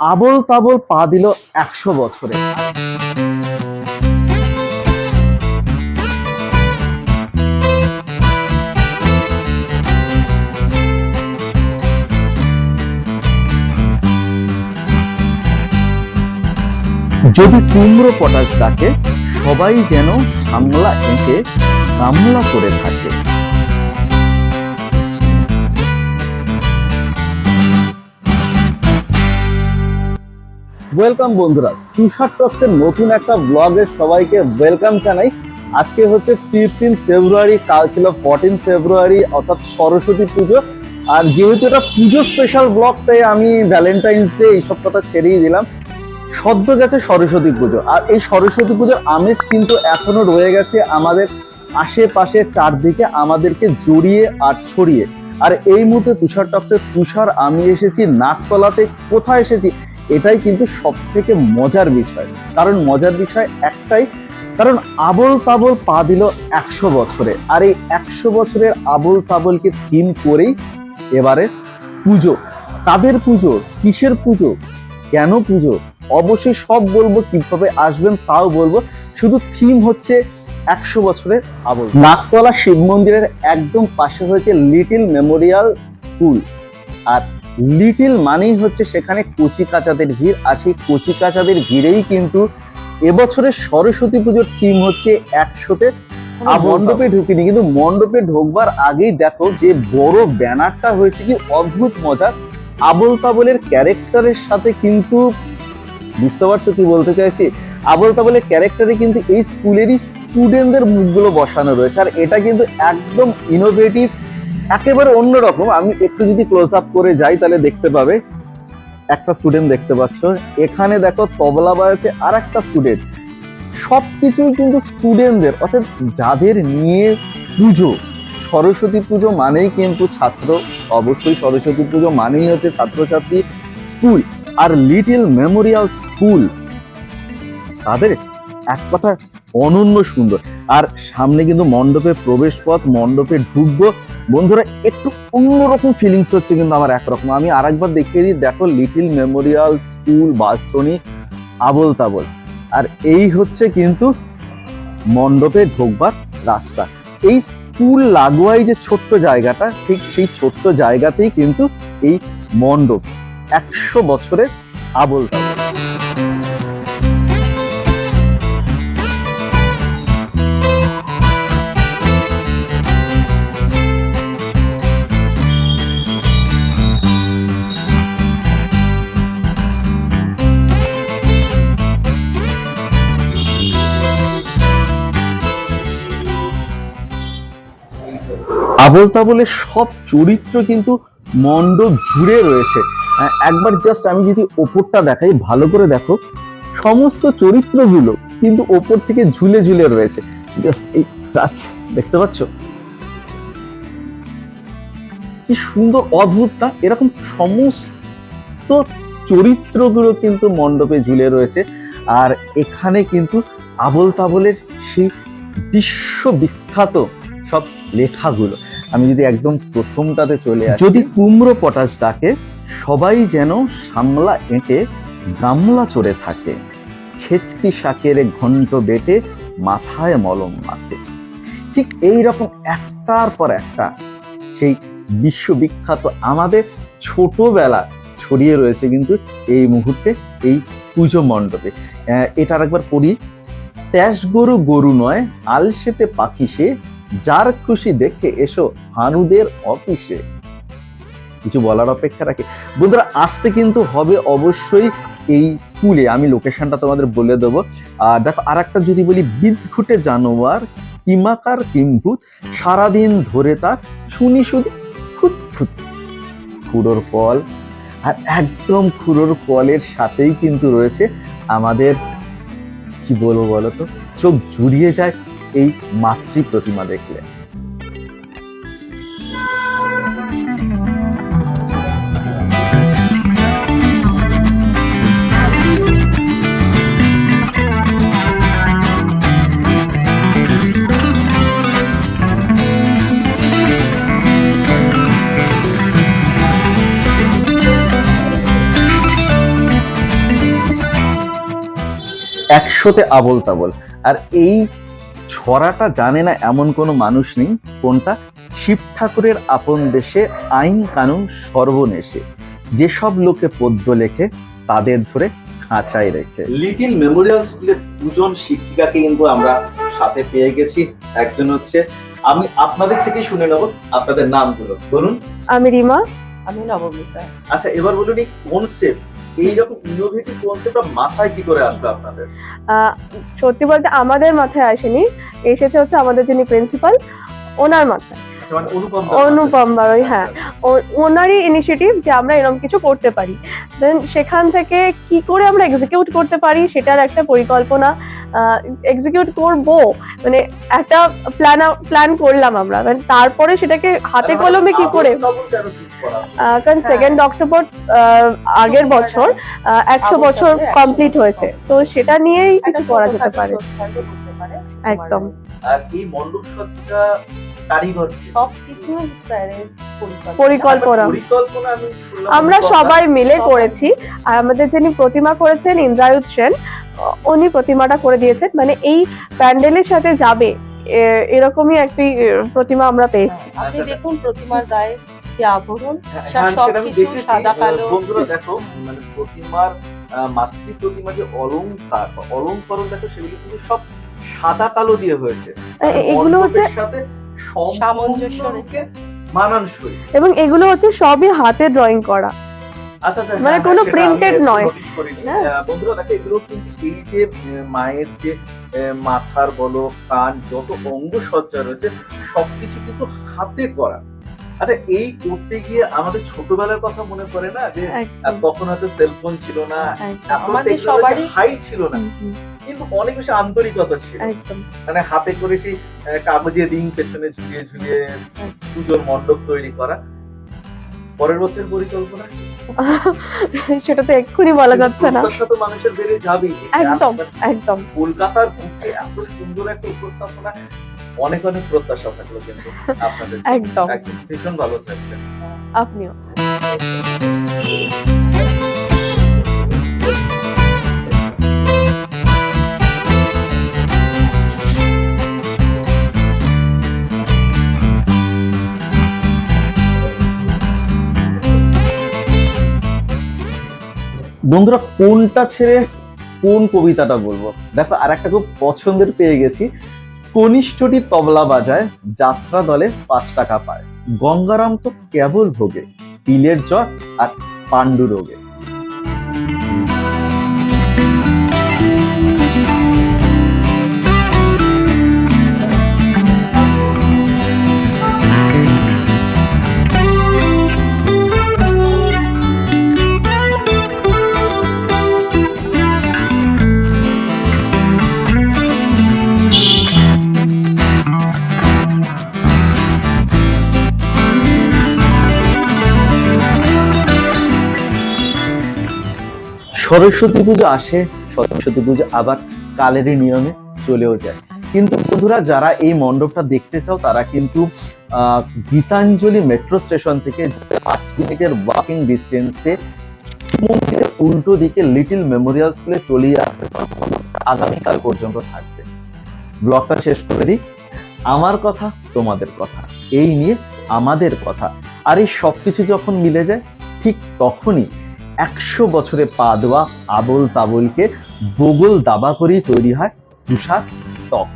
আবল তাবল পা দিল একশো বছরে। যদি কুমড়ো পটাশ ডাকে, সবাই যেন সামলা এঁকে গামলা করে থাকে। ওয়েলকাম বন্ধুরা, তুষার টক্সের নতুন একটা ব্লগে সবাইকে ওয়েলকাম জানাই। আজকে হচ্ছে ফিফটিন ফেব্রুয়ারি কাল ছিল ফোরটিন ফেব্রুয়ারি অর্থাৎ সরস্বতী পুজো। আর যেহেতু এটা পুজো স্পেশাল ব্লগ তাই আমি ভ্যালেন্টাইন্স ডে এইসব কথা ছেড়েই দিলাম। সদ্য গেছে সরস্বতী পুজো। আর এই সরস্বতী পুজোর আমেজ কিন্তু এখনও রয়ে গেছে আমাদের আশেপাশে চারদিকে, আমাদেরকে জড়িয়ে আর ছড়িয়ে। আর এই মুহূর্তে তুষার টপসের তুষার, আমি এসেছি নাকতলাতে কোথায় এসেছি? এটাই কিন্তু সব থেকে মজার বিষয়। কারণ মজার বিষয় একটাই, কারণ আবল তাবল পা দিল একশো বছরে। আর এই একশো বছরের আবল তাবলকে থিম করেই এবারে পুজো। কাদের পুজো? কিসের পুজো? কেন পুজো? অবশ্যই সব বলব কীভাবে আসবেন তাও বলব। শুধু থিম হচ্ছে একশো বছরের আবল। নাকতলা শিব মন্দিরের একদম পাশে হয়েছে লিটিল মেমোরিয়াল স্কুল আর লিটিল মানেই হচ্ছে সেখানে কচি কাঁচাদের ভিড় আর সেই কচি কাঁচাদের ভিড়েই কিন্তু এবছরের সরস্বতী পুজোর থিম হচ্ছে একশোতে আর মণ্ডপে ঢুকিনি কিন্তু মণ্ডপে ঢোকবার আগেই দেখো যে বড় ব্যানারটা হয়েছে কি অদ্ভুত মজার। আবল তাবলের ক্যারেক্টারের সাথে কিন্তু বুঝতে পারছ কি বলতে চাইছি? আবল তাবলের ক্যারেক্টারে কিন্তু এই স্কুলেরই স্টুডেন্টদের মুখগুলো বসানো রয়েছে আর এটা কিন্তু একদম ইনোভেটিভ একেবারে অন্যরকম। আমি একটু যদি ক্লোজ আপ করে যাই, তাহলে দেখতে পাবে। একটা স্টুডেন্ট দেখতে পাচ্ছ। এখানে দেখো তবলা বাজাচ্ছে আর একটা স্টুডেন্ট সব কিছুই কিন্তু স্টুডেন্টদের অর্থাৎ যাদের নিয়ে পুজো, সরস্বতী পুজো মানেই কিন্তু ছাত্র। অবশ্যই সরস্বতী পুজো মানেই হচ্ছে ছাত্রছাত্রী স্কুল আর লিটিল মেমোরিয়াল স্কুল তাদের এক কথা অনন্য সুন্দর। আর সামনে কিন্তু মণ্ডপে প্রবেশ পথ মণ্ডপে ঢুকবো। বন্ধুরা, একটু অন্যরকম ফিলিংস হচ্ছে কিন্তু আমার একরকম। আমি আরেকবার দেখিয়ে দিই, দেখো লিটিল মেমোরিয়াল স্কুল বাসনি আবল তাবল আর এই হচ্ছে কিন্তু মণ্ডপে ঢোকবার রাস্তা। এই স্কুল লাগোয়াই যে ছোট্ট জায়গাটা, ঠিক সেই ছোট্ট জায়গাতেই কিন্তু এই মণ্ডপ। একশো বছরের আবল তাবল আবল সব চরিত্র কিন্তু মণ্ডপ জুড়ে রয়েছে। একবার জাস্ট আমি যদি ওপরটা দেখাই, ভালো করে দেখো, সমস্ত চরিত্রগুলো কিন্তু ওপর থেকে ঝুলে ঝুলে রয়েছে। জাস্ট এই দেখতে পাচ্ছ? কি সুন্দর, অদ্ভুত, না? এরকম সমস্ত চরিত্রগুলো কিন্তু মণ্ডপে ঝুলে রয়েছে। আর এখানে কিন্তু আবল তাবলের সেই বিশ্ববিখ্যাত সব লেখাগুলো। আমি যদি একদম প্রথমটাতে চলে আসি, যদি কুমড়ো পটাশ ডাকে, সবাই যেন সামলা এঁটে গামলা চড়ে থাকে। ছেচকি শাকের ঘন্ট বেটে মাথায় মলম মাখে। ঠিক এই রকম একটার পর একটা সেই বিশ্ববিখ্যাত আমাদের ছোটবেলা ছড়িয়ে রয়েছে কিন্তু এই মুহূর্তে এই পুজো মণ্ডপে। এটার একবার পড়ি ট্যাস গরু গরু নয়, আলসেতে পাখি সে যার খুশি দেখে এসো হানুদের অফিসে। কিছু বলার অপেক্ষা রাখে। বন্ধুরা, আসতে কিন্তু হবে অবশ্যই এই স্কুলে। আমি লোকেশনটা তোমাদের বলে দেবো। আর দেখো আর একটা যদি বলি, বিদঘুটে জানোয়ার কিমাকার কিম্ভূত সারাদিন ধরে তার শুনি শুধু খুত খুত খুড়োর কল। আর একদম খুড়োর কলের সাথেই কিন্তু রয়েছে আমাদের, কি বলব বলো তো, চোখ জুড়িয়ে যায় এই মাতৃ প্রতিমা দেখলেন একশোতে আবল তাবল। আর এই ছড়াটা জানে না এমন কোনো মানুষ নেই কোনটা? শিব ঠাকুরের আপন দেশে আইন কানুন সর্বনেশে। যেসব লোকে পদ্য লেখে তাদের ধরে খাঁচায় রেখে। লিটিল মেমোরিয়াল স্কুলের দুজন শিক্ষিকাকে কিন্তু আমরা সাথে পেয়ে গেছি। একজন হচ্ছে আমি আপনাদের থেকে শুনে নেব আপনাদের নামগুলো। বলুন। আমি রিমা। আমি নবমিতা। আচ্ছা এবার বলুন এই কনসেপ্ট এইরকম ইনোভেটিভ কনসেপ্টটা মাথায় কি করে আসলো আপনাদের? সত্যি বলতে আমাদের মাথায় আসেনি। এসেছে হচ্ছে আমাদের যিনি প্রিন্সিপাল ওনার মাথায়। আচ্ছা, মানে অনুপম অনুপম হ্যাঁ। ও- ওনারই ইনিশিয়েটিভ যে আমরা এরকম কিছু করতে পারি। দেন সেখান থেকে কি করে আমরা এক্সিকিউট করতে পারি সেটার একটা পরিকল্পনা। এক্সিকিউট করব। মানে একটা প্ল্যান প্ল্যান করলাম আমরা। মানে তারপরে সেটাকে হাতে কলমে কি করে? আহ, কারণ হ্যাঁ। সেকেন্ড অক্টোবর আগের বছর একশো বছর কমপ্লিট হয়েছে। তো সেটা নিয়েই কিছু করা যেতে পারে। একদম। আর এই কারিগর পরিকল্পনা। আমরা সবাই মিলে করেছি। আর আমাদের যিনি প্রতিমা করেছেন ইন্দ্রায়ুত সেন আহ, উনি প্রতিমাটা করে দিয়েছেন। মানে এই প্যান্ডেলের সাথে যাবে এরকমই একটি প্রতিমা আমরা পেয়েছি। আপনি দেখুন প্রতিমার গায়ে যে আবরণ হ্যাঁ, সব- হ্যাঁ, সবকিছু সাদা কালো। বন্ধুরা দেখো মানে প্রতিমার মাতৃ প্রতিমার যে অলংকার অলংকরণ দেখো সেগুলো কিন্তু সব সাদা কালো দিয়ে হয়েছে। এ- এগুলো হচ্ছে সাথে সামঞ্জস্য সম্পূর্ণরূপে মানানসই। এবং এগুলো হচ্ছে সবই হাতে ড্রয়িং করা। আচ্ছা আচ্ছা, মানে হ্যাঁ, কোনো একটু নয়। হ্যাঁ। বন্ধুরা দেখো এগুলো কিন্তু এই যে মায়ের যে মাথার বলো কান যত অঙ্গ সজ্জা রয়েছে সবকিছু কিন্তু হাতে করা। আচ্ছা এই করতে গিয়ে আমাদের ছোটবেলার কথা মনে পড়ে না? যে তখন হয়তো সেলফোন ছিল না আমাদের সবারই- হাই ছিল না। কিন্তু অনেক বেশি আন্তরিকতা ছিল। মানে হাতে করে সেই কাগজের রিং পেছনে ঝুলিয়ে ঝুলিয়ে পুজোর মণ্ডপ তৈরি করা। পরের বছর পরিকল্পনা সেটা তো এক্ষুনি বলা যাচ্ছে না। তো মানুষের বেড়ে যাবেই। একদম। একদম। কলকাতার বুকে এত সুন্দর একটা উপস্থাপনা অনেক অনেক প্রত্যাশা থাকল কিন্তু আপনাদের একদম। ভীষণ ভালো থাকবেন। আপনিও। বন্ধুরা, কোনটা ছেড়ে কোন কবিতাটা বলব? দেখো আর একটা খুব পছন্দের পেয়ে গেছি। কনিষ্ঠটি তবলা বাজায়, যাত্রা দলে পাঁচ টাকা পায়। গঙ্গারাম তো কেবল ভোগে পিলের জ্বর আর পাণ্ডু রোগে। সরস্বতী পুজো আসে, সরস্বতী পুজো আবার কালেরই নিয়মে চলেও যায়। কিন্তু বন্ধুরা, যারা এই মণ্ডপটা দেখতে চাও, তারা কিন্তু গীতাঞ্জলি মেট্রো স্টেশন থেকে পাঁচ মিনিটের ওয়াকিং ডিস্টেন্সে মন্দিরের উল্টো দিকে লিটল মেমোরিয়াল স্কুলে চলেই আসতে আগামীকাল পর্যন্ত থাকবে। ব্লগটা শেষ করে দিই। আমার কথা, তোমাদের কথা। এই নিয়ে আমাদের কথা। আর এই সবকিছু যখন মিলে যায়, ঠিক তখনই একশো বছরে পা দেওয়া আবল তাবলকে বগল দাবা করেই তৈরি হয় তুষার টক